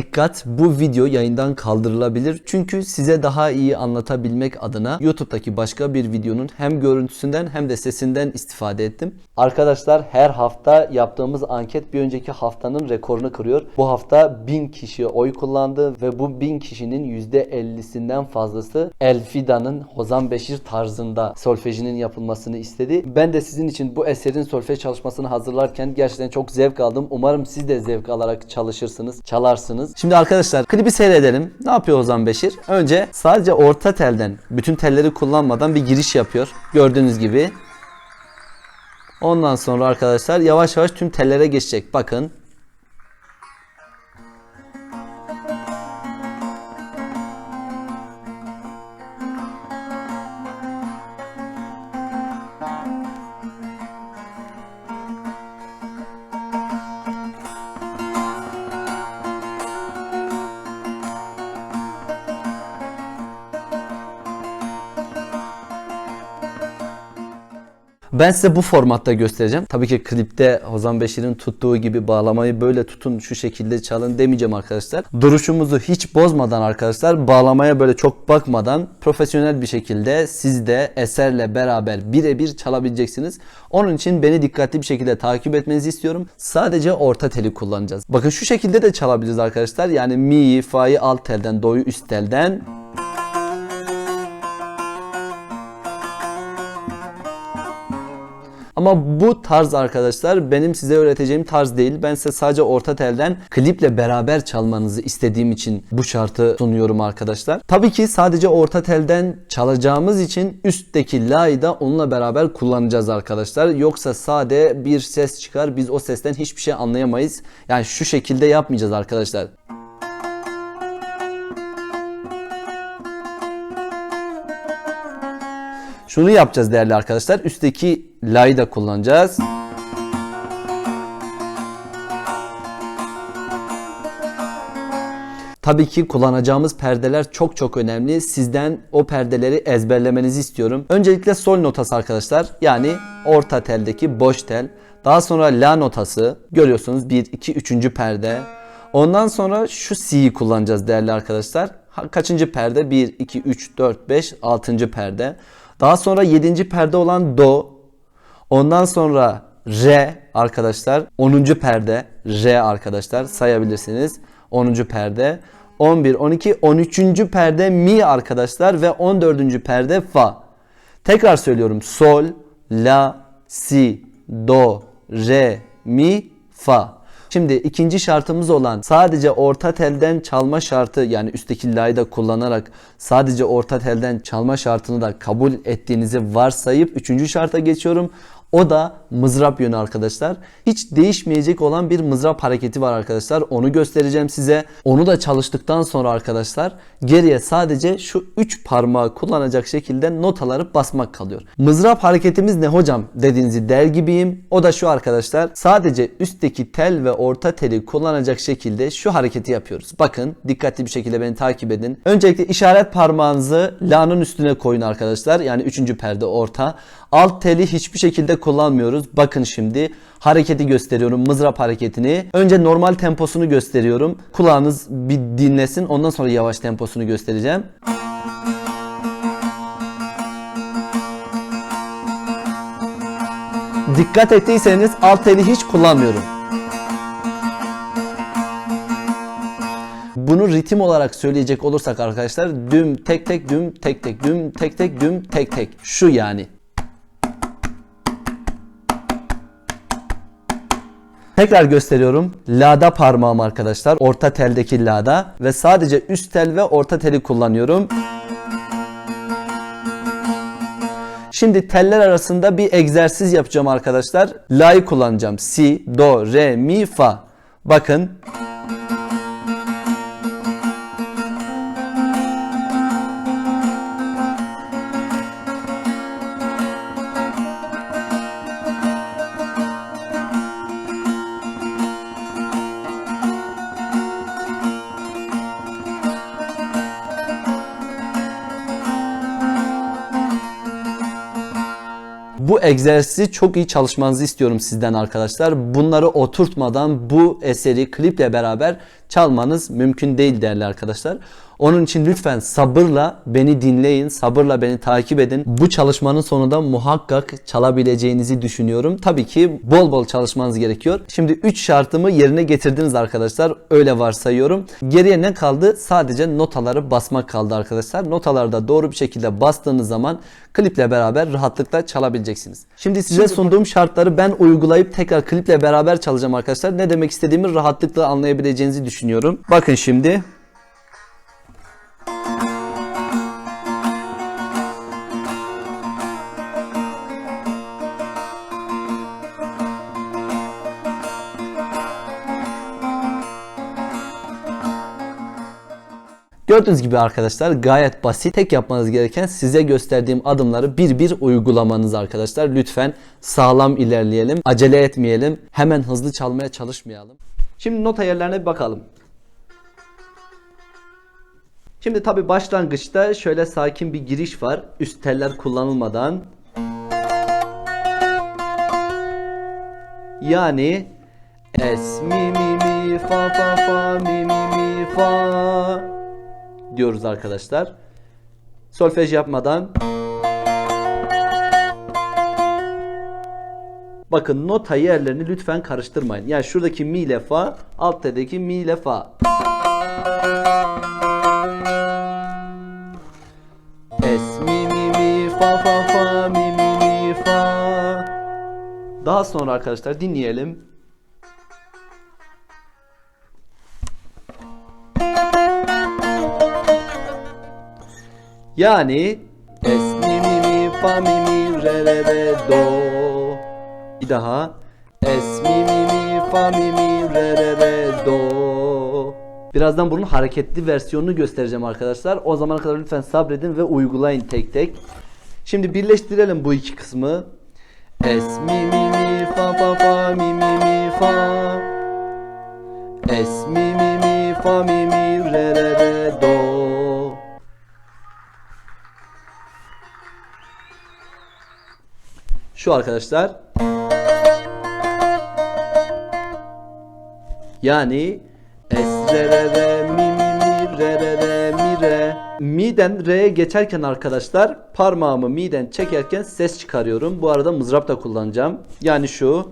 dikkat bu video yayından kaldırılabilir. Çünkü size daha iyi anlatabilmek adına YouTube'daki başka bir videonun hem görüntüsünden hem de sesinden istifade ettim. Arkadaşlar her hafta yaptığımız anket bir önceki haftanın rekorunu kırıyor. Bu hafta 1000 kişi oy kullandı ve bu 1000 kişinin %50'sinden fazlası Elfida'nın Hozan Beşir tarzında solfejinin yapılmasını istedi. Ben de sizin için bu eserin solfej çalışmasını hazırlarken gerçekten çok zevk aldım. Umarım siz de zevk alarak çalışırsınız, çalarsınız. Şimdi arkadaşlar klibi seyredelim. Ne yapıyor Ozan Beşir? Önce sadece orta telden, bütün telleri kullanmadan bir giriş yapıyor. Gördüğünüz gibi. Ondan sonra arkadaşlar yavaş yavaş tüm tellere geçecek. Bakın. Ben size bu formatta göstereceğim. Tabii ki klipte Ozan Beşir'in tuttuğu gibi bağlamayı böyle tutun şu şekilde çalın demeyeceğim arkadaşlar. Duruşumuzu hiç bozmadan arkadaşlar bağlamaya böyle çok bakmadan profesyonel bir şekilde siz de eserle beraber birebir çalabileceksiniz. Onun için beni dikkatli bir şekilde takip etmenizi istiyorum. Sadece orta teli kullanacağız. Bakın şu şekilde de çalabiliriz arkadaşlar. Yani mi'yi, fa'yı alt telden, do'yu üst telden, Ama bu tarz arkadaşlar benim size öğreteceğim tarz değil. Ben size sadece orta telden kliple beraber çalmanızı istediğim için bu şartı sunuyorum arkadaşlar. Tabii ki sadece orta telden çalacağımız için üstteki la'yı da onunla beraber kullanacağız arkadaşlar. Yoksa sade bir ses çıkar. Biz o sesten hiçbir şey anlayamayız. Yani şu şekilde yapmayacağız arkadaşlar. Şunu yapacağız değerli arkadaşlar. Üstteki la'yı da kullanacağız. Tabii ki kullanacağımız perdeler çok çok önemli. Sizden o perdeleri ezberlemenizi istiyorum. Öncelikle sol notası arkadaşlar. Yani orta teldeki boş tel. Daha sonra la notası. Görüyorsunuz 1, 2, 3. perde. Ondan sonra şu si'yi kullanacağız değerli arkadaşlar. Kaçıncı perde? 1, 2, 3, 4, 5, 6. perde. Daha sonra 7. perde olan do. Ondan sonra re arkadaşlar. 10. perde re arkadaşlar sayabilirsiniz. 10. perde. 11, 12, 13. perde mi arkadaşlar ve 14. perde fa. Tekrar söylüyorum. Sol, la, si, do, re, mi, fa. Şimdi ikinci şartımız olan sadece orta telden çalma şartı yani üstteki la'yı da kullanarak sadece orta telden çalma şartını da kabul ettiğinizi varsayıp üçüncü şarta geçiyorum. O da mızrap yönü arkadaşlar. Hiç değişmeyecek olan bir mızrap hareketi var arkadaşlar. Onu göstereceğim size. Onu da çalıştıktan sonra arkadaşlar geriye sadece şu 3 parmağı kullanacak şekilde notaları basmak kalıyor. Mızrap hareketimiz ne hocam dediğinizi der gibiyim. O da şu arkadaşlar. Sadece üstteki tel ve orta teli kullanacak şekilde şu hareketi yapıyoruz. Bakın dikkatli bir şekilde beni takip edin. Öncelikle işaret parmağınızı la'nın üstüne koyun arkadaşlar. Yani 3. perde orta. Alt teli hiçbir şekilde kullanmıyoruz. Bakın şimdi hareketi gösteriyorum. Mızrap hareketini. Önce normal temposunu gösteriyorum. Kulağınız bir dinlesin. Ondan sonra yavaş temposunu göstereceğim. Dikkat ettiyseniz alt teli hiç kullanmıyorum. Bunu ritim olarak söyleyecek olursak arkadaşlar düm tek tek düm tek tek düm tek tek düm tek tek şu yani. Tekrar gösteriyorum. La'da parmağım arkadaşlar. Orta teldeki la'da ve sadece üst tel ve orta teli kullanıyorum. Şimdi teller arasında bir egzersiz yapacağım arkadaşlar. La'yı kullanacağım. Si, do, re, mi, fa. Bakın. Bu egzersizi çok iyi çalışmanızı istiyorum sizden arkadaşlar. Bunları oturtmadan bu eseri kliple beraber çalmanız mümkün değil değerli arkadaşlar. Onun için lütfen sabırla beni dinleyin, sabırla beni takip edin. Bu çalışmanın sonunda muhakkak çalabileceğinizi düşünüyorum. Tabii ki bol bol çalışmanız gerekiyor. Şimdi 3 şartımı yerine getirdiniz arkadaşlar. Öyle varsayıyorum. Geriye ne kaldı? Sadece notaları basmak kaldı arkadaşlar. Notaları da doğru bir şekilde bastığınız zaman kliple beraber rahatlıkla çalabileceksiniz. Şimdi size sunduğum şartları ben uygulayıp tekrar kliple beraber çalacağım arkadaşlar. Ne demek istediğimi rahatlıkla anlayabileceğinizi düşünüyorum. Bakın şimdi. Gördüğünüz gibi arkadaşlar gayet basit. Tek yapmanız gereken size gösterdiğim adımları bir bir uygulamanız arkadaşlar. Lütfen sağlam ilerleyelim. Acele etmeyelim. Hemen hızlı çalmaya çalışmayalım. Şimdi nota yerlerine bir bakalım. Şimdi tabi başlangıçta şöyle sakin bir giriş var. Üst teller kullanılmadan. Yani es mi mi mi fa fa fa mi mi mi fa diyoruz arkadaşlar. Solfej yapmadan Bakın nota yerlerini lütfen karıştırmayın. Yani şuradaki mi ile fa, alt mi ile fa. Fa fa fa mi mi mi fa. Daha sonra arkadaşlar dinleyelim. Yani es mi mi mi fa mi mi re re re do. Bir daha es mi mi mi fa mi mi re re re do. Birazdan bunun hareketli versiyonunu göstereceğim arkadaşlar. O zamana kadar lütfen sabredin ve uygulayın tek tek. Şimdi birleştirelim bu iki kısmı. Es mi mi mi fa fa fa mi mi mi fa. Es mi mi mi fa mi mi re re re do. Şu arkadaşlar. Yani es re re re mi mi mi re re. Mi'den re'ye geçerken arkadaşlar parmağımı mi'den çekerken ses çıkarıyorum. Bu arada mızrap da kullanacağım. Yani şu.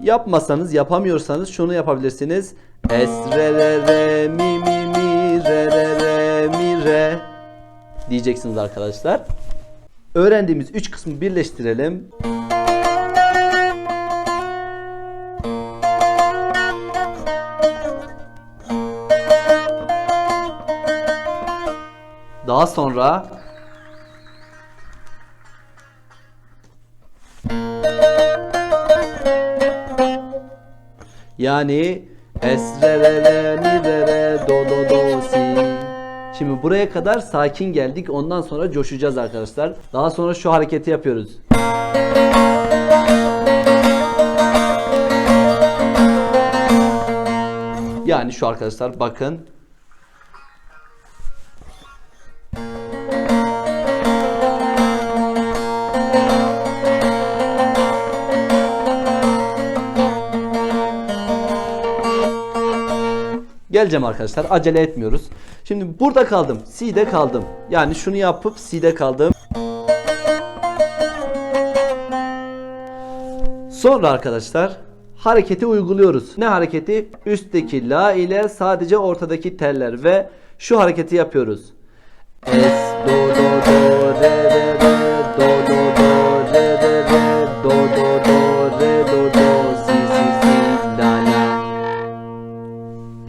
Yapmasanız, yapamıyorsanız şunu yapabilirsiniz. Es re re re mi mi mi re re re mi re diyeceksiniz arkadaşlar. Öğrendiğimiz üç kısmı birleştirelim. Daha sonra Yani es re re re mi re re do do do si. Şimdi buraya kadar sakin geldik. Ondan sonra coşacağız arkadaşlar. Daha sonra şu hareketi yapıyoruz. Yani şu arkadaşlar bakın. Geleceğim arkadaşlar. Acele etmiyoruz. Şimdi burada kaldım. C'de kaldım. Yani şunu yapıp C'de kaldım. Sonra arkadaşlar hareketi uyguluyoruz. Ne hareketi? Üstteki la ile sadece ortadaki teller ve şu hareketi yapıyoruz. Es do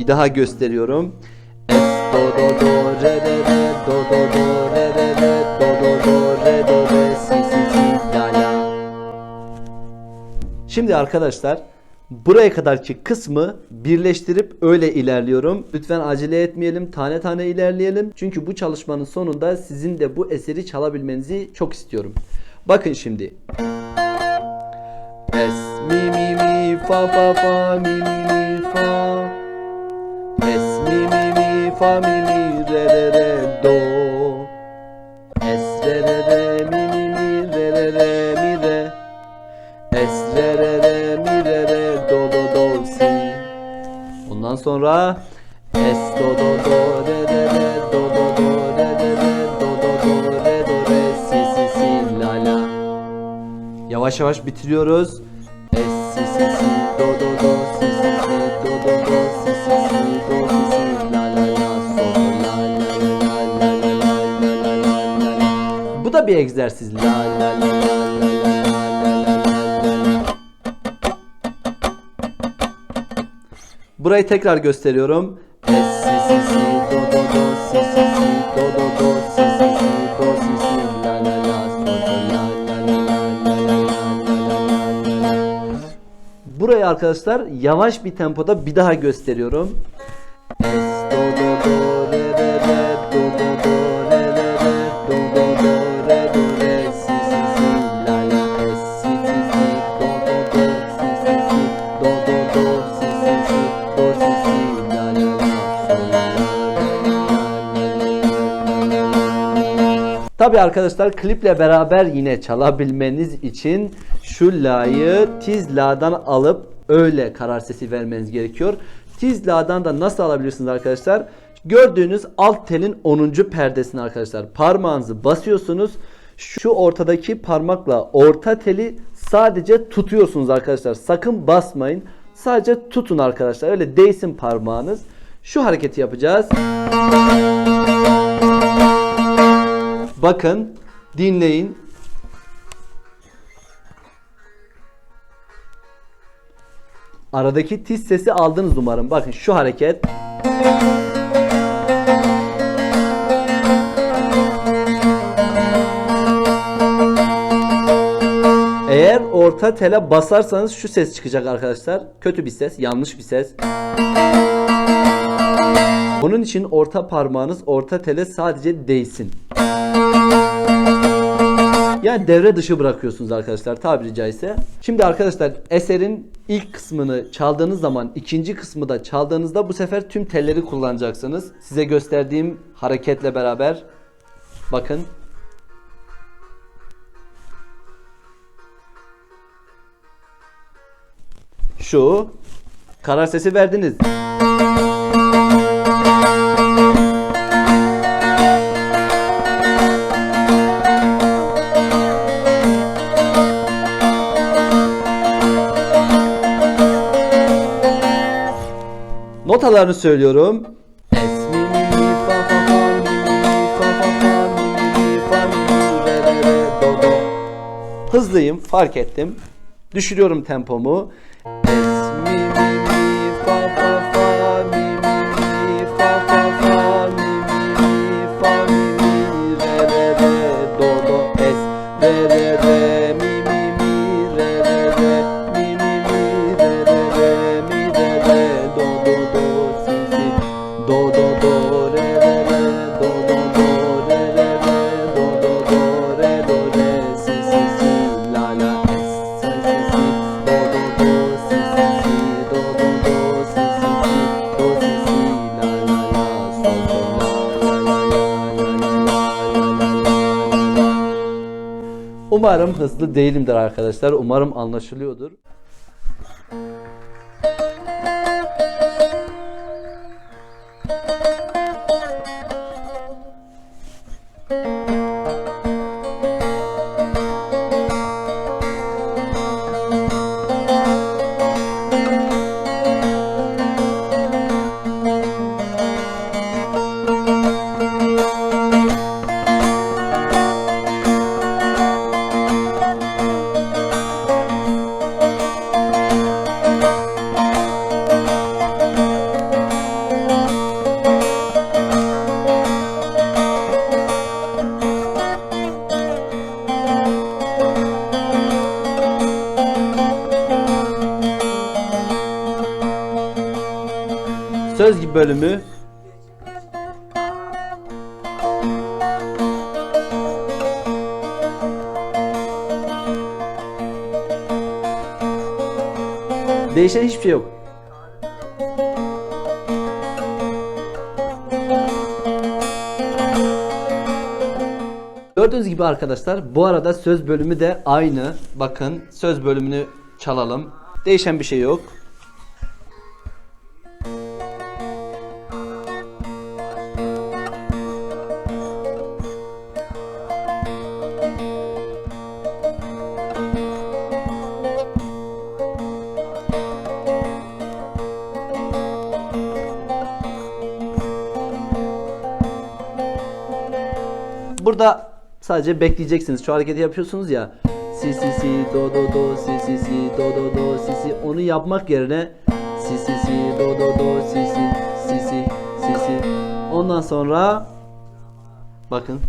Daha gösteriyorum. Es do do do re re re do do do re re re do do do re do re si si si la la. Şimdi arkadaşlar buraya kadarki kısmı birleştirip öyle ilerliyorum. Lütfen acele etmeyelim, tane tane ilerleyelim. Çünkü bu çalışmanın sonunda sizin de bu eseri çalabilmenizi çok istiyorum. Bakın şimdi. Es mi mi mi fa fa fa mi mi mi fa. Es mi mi mi fa mi mi re re re do Es re re re mi mi mi re re re mi re Es re re re mi re re do do do si Ondan sonra Es do do do re re re do do do re re re do do do re do re si si si la la Yavaş yavaş bitiriyoruz. Bu da bir egzersiz. La la la la. Burayı tekrar gösteriyorum. Burayı arkadaşlar yavaş bir tempoda bir daha gösteriyorum. Es, do, do, do, Tabi arkadaşlar kliple beraber yine çalabilmeniz için şu la'yı tiz la'dan alıp öyle karar sesi vermeniz gerekiyor. Tiz la'dan da nasıl alabilirsiniz arkadaşlar? Gördüğünüz alt telin 10. perdesini arkadaşlar parmağınızı basıyorsunuz. Şu ortadaki parmakla orta teli sadece tutuyorsunuz arkadaşlar. Sakın basmayın. Sadece tutun arkadaşlar. Öyle değsin parmağınız. Şu hareketi yapacağız. Bakın, dinleyin. Aradaki tiz sesi aldınız umarım. Bakın şu hareket. Eğer orta tele basarsanız şu ses çıkacak arkadaşlar. Kötü bir ses, yanlış bir ses. Onun için orta parmağınız orta tele sadece değsin. Yani devre dışı bırakıyorsunuz arkadaşlar tabiri caizse. Şimdi arkadaşlar eserin ilk kısmını çaldığınız zaman ikinci kısmı da çaldığınızda bu sefer tüm telleri kullanacaksınız. Size gösterdiğim hareketle beraber bakın. Şu karar sesi verdiniz. Do do. Hızlıyım fark ettim. Düşürüyorum tempomu. Es mi mi mi fa fa fa Umarım hızlı değilimdir arkadaşlar. Umarım anlaşılıyordur. Bölümü Değişen hiçbir şey yok. Gördüğünüz gibi arkadaşlar bu arada söz bölümü de aynı. Bakın söz bölümünü çalalım. Değişen bir şey yok. Burada sadece bekleyeceksiniz. Şu hareketi yapıyorsunuz ya. Si si si do do do si si si do do do si si onu yapmak yerine si si si do do do si si si si si ondan sonra bakın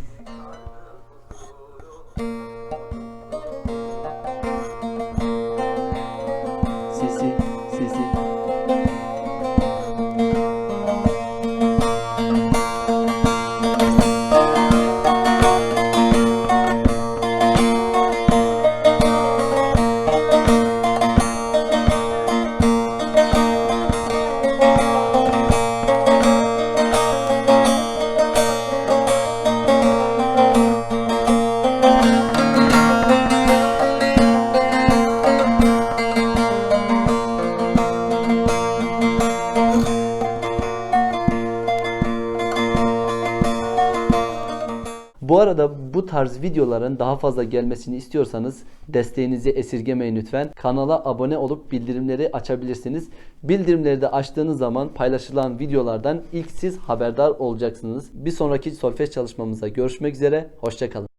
tarz videoların daha fazla gelmesini istiyorsanız desteğinizi esirgemeyin lütfen. Kanala abone olup bildirimleri açabilirsiniz. Bildirimleri de açtığınız zaman paylaşılan videolardan ilk siz haberdar olacaksınız. Bir sonraki solfej çalışmamızda görüşmek üzere. Hoşçakalın.